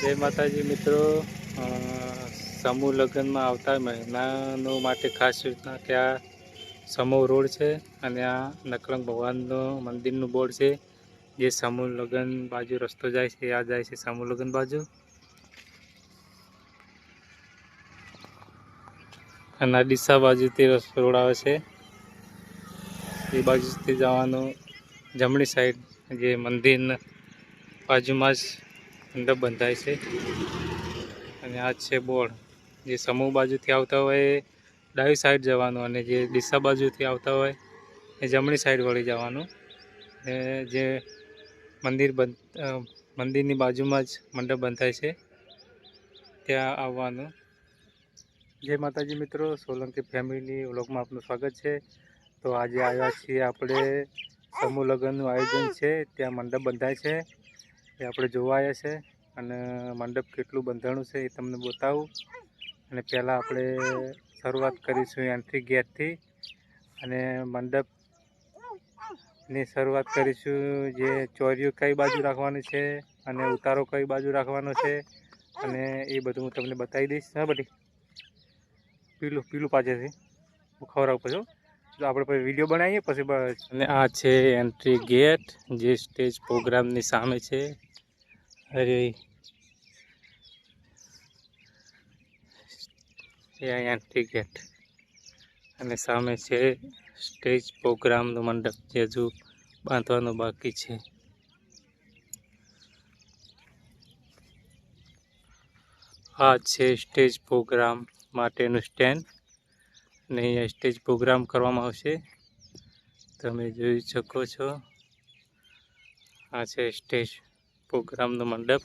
જય માતાજી મિત્રો. સમૂહ લગ્નમાં આવતા મહિનાનો માટે ખાસ સૂચના કે આ સમૂહ રોડ છે અને આ નકલંગ ભગવાનનું મંદિરનું બોર્ડ છે. જે સમૂહ લગ્ન બાજુ રસ્તો જાય છે, આ જાય છે સમૂહ લગ્ન બાજુ. અને આ ડીસા બાજુથી રોડ આવે છે. એ બાજુથી જવાનું જમણી સાઈડ જે મંદિરના બાજુમાં જ મંડપ બંધાય છે. અને આ છે બોર્ડ. જે સમૂહ બાજુથી આવતા હોય ડાબી સાઈડ જવાનું અને જે ડીસા બાજુથી આવતા હોય એ જમણી સાઈડ વળી જવાનું. ને જે મંદિર મંદિરની બાજુમાં જ મંડપ બંધાય છે. ત્યાં આવવાનું. જય માતાજી મિત્રો, સોલંકી ફેમિલી વ્લોગમાં આપનું સ્વાગત છે. તો આજે આવ્યા છીએ આપણે સમૂહ લગ્નનું આયોજન છે. ત્યાં મંડપ બંધાય છે. એ આપણે જોવા આવ્યા છે અને મંડપ કેટલું બંધાણું છે એ તમને બતાવું. અને પહેલાં આપણે શરૂઆત કરીશું એન્ટ્રી ગેટથી. અને મંડપની શરૂઆત કરીશું જે ચોરીઓ કઈ બાજુ રાખવાની છે અને ઉતારો કઈ બાજુ રાખવાનો છે અને એ બધું હું તમને બતાવી દઈશ. હા બધી પીલું પીલું પાછળથી. હું ખવડાવું પછી. તો આપણે પછી વીડિયો બનાવીએ, પછી અને આ છે એન્ટ્રી ગેટ, જે સ્ટેજ પ્રોગ્રામની સામે છે. આ એન્ટ્રી ગેટ. અને સામે છે સ્ટેજ પ્રોગ્રામનું મંડપ જે હજુ બાંધવાનું બાકી છે. આ છે સ્ટેજ પ્રોગ્રામ માટેનું સ્ટેન્ડ. અને અહીંયા સ્ટેજ પ્રોગ્રામ કરવામાં આવશે. તમે જોઈ શકો છો. આ છે સ્ટેજ પ્રોગ્રામનો મંડપ.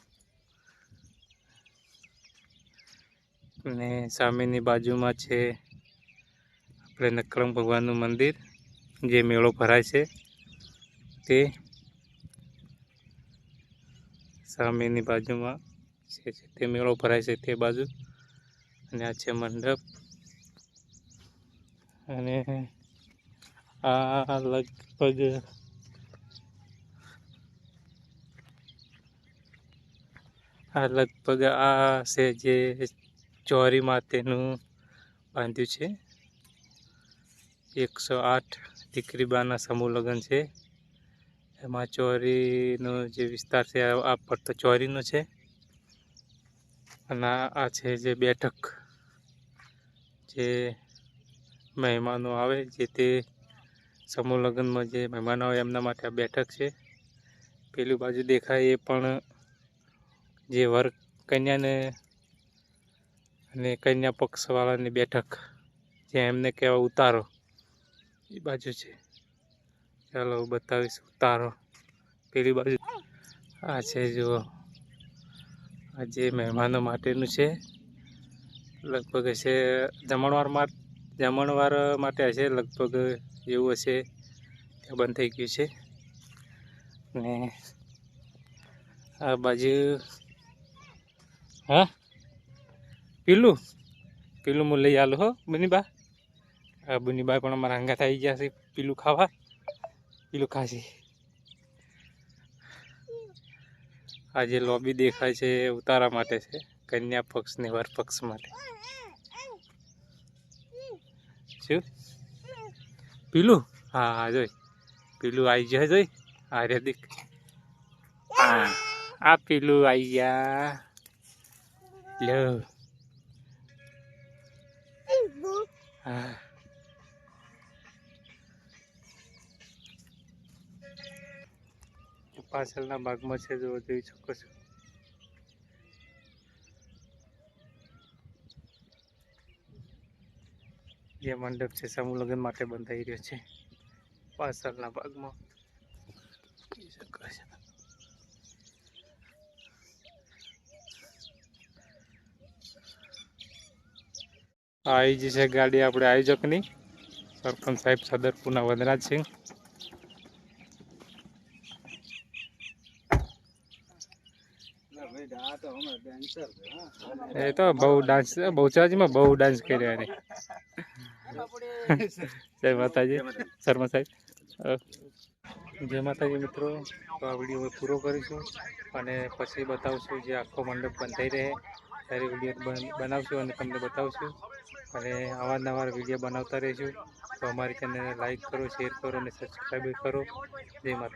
અને સામેની બાજુમાં છે આપણે નકલંગ ભગવાનનું મંદિર, જે મેળો ભરાય છે. તે સામેની બાજુમાં છે. તે મેળો ભરાય છે તે બાજુ. અને આ છે મંડપ. અને આ લગભગ આ લગભગ આ છે જે ચોરી માતેનું બાંધ્યું છે. એકસો આઠ દીકરી બાના સમૂહ લગ્ન છે. એમાં ચોરીનો જે વિસ્તાર છે, આ પડતો ચોરીનો છે. અને આ છે જે બેઠક જે મહેમાનો આવે, જે તે સમૂહ લગ્નમાં જે મહેમાનો આવે, એમના માટે આ બેઠક છે. પેલી બાજુ દેખાય એ પણ જે વર કન્યાને અને કન્યા પક્ષવાળાની બેઠક જે એમને કહેવા ઉતારો. એ બાજુ છે. ચાલો હું બતાવીશ ઉતારો. પેલી બાજુ. આ છે જુઓ. આ જે મહેમાનો માટેનું છે. લગભગ હશે જમણવાર માટે જમણવાર માટે હશે લગભગ એવું હશે. ત્યાં બંધ થઈ ગયું છે. ને આ બાજુ હા પીલું પીલું હું લઈ આલું હો બુનીબા આ બુનીબા પણ અમારા હંગાત આવી ગયા છે પીલું ખાવા પીલું ખાશે આ જે લોબી દેખાય છે એ ઉતારા માટે છે કન્યા પક્ષ ને વર પક્ષ માટે શું પીલું હા હા જોઈ પીલું આવી જાય જોઈ હા રેદિક હા આ પીલું આવી ગયા લો. હા. પાછળના ભાગમાં છે જો, જોઈ શકો છો. જે મંડપ છે, સમૂહ લગ્ન માટે બંધાઈ રહ્યો છે. પાછળના ભાગમાં. શકો છો. આવી જશે ગાડી આપણે આયોજકની, સરપંચ સાહેબ સદરપુરના વનરાજસિંહ એ તો બહુ ડાન્સ બહુચરાજીમાં બહુ ડાન્સ કર્યો એને. જય માતાજી, શર્મા સાહેબ. જય માતાજી મિત્રો, તો આ વીડિયો પૂરો કરીશું અને પછી બતાવશું જે આખો મંડપ બંધાઈ રહે. ત્યારે વીડિયો બનાવશું અને તમને બતાવશું. અને અવારનવાર વીડિયો બનાવતા રહીશું તો અમારી ચેનલને લાઈક કરો શેર કરો અને સબસ્ક્રાઈબ કરો. જય માતા